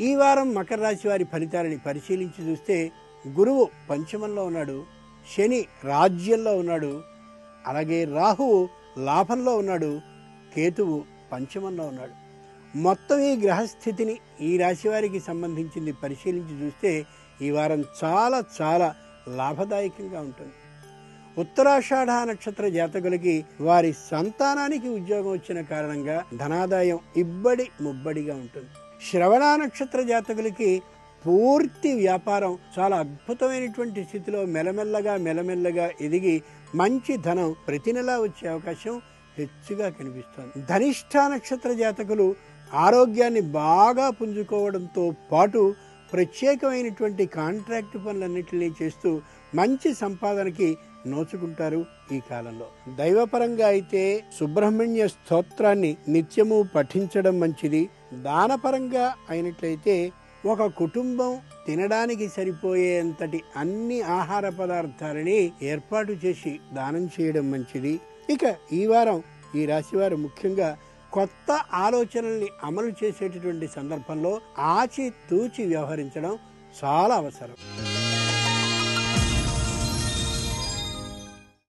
ఈ వారం మకర రాశి వారి ఫలితాలని పరిశీలించి చూస్తే గురువు పంచమంలో ఉన్నాడు శని రాజ్యంలో ఉన్నాడు అలాగే రాహువు లాభంలో ఉన్నాడు కేతువు పంచమంలో ఉన్నాడు. మొత్తం ఈ గ్రహస్థితిని ఈ రాశి వారికి సంబంధించింది పరిశీలించి చూస్తే ఈ వారం చాలా చాలా లాభదాయకంగా ఉంటుంది. ఉత్తరాషాఢ నక్షత్ర జాతకులకి వారి సంతానానికి ఉద్యోగం వచ్చిన కారణంగా ధనాదాయం ఇబ్బడి ముబ్బడిగా ఉంటుంది. శ్రవణ నక్షత్ర జాతకులకి పూర్తి వ్యాపారం చాలా అద్భుతమైనటువంటి స్థితిలో మెల్లమెల్లగా మెల్లమెల్లగా ఎదిగి మంచి ధనం ప్రతి నెలా వచ్చే అవకాశం హెచ్చుగా కనిపిస్తోంది. ధనిష్ట నక్షత్ర జాతకులు ఆరోగ్యాన్ని బాగా పుంజుకోవడంతో పాటు ప్రత్యేకమైనటువంటి కాంట్రాక్ట్ పనులన్నింటినీ చేస్తూ మంచి సంపాదనకి నోచుకుంటారు ఈ కాలంలో. దైవపరంగా అయితే సుబ్రహ్మణ్య స్తోత్రాన్ని నిత్యము పఠించడం మంచిది. దానపరంగా అయినట్లయితే ఒక కుటుంబం తినడానికి సరిపోయేంతటి అన్ని ఆహార పదార్థాలని ఏర్పాటు చేసి దానం చేయడం మంచిది. ఇక ఈ వారం ఈ రాశివారు ముఖ్యంగా కొత్త ఆలోచనల్ని అమలు చేసేటటువంటి సందర్భంలో ఆచి తూచి వ్యవహరించడం చాలా అవసరం.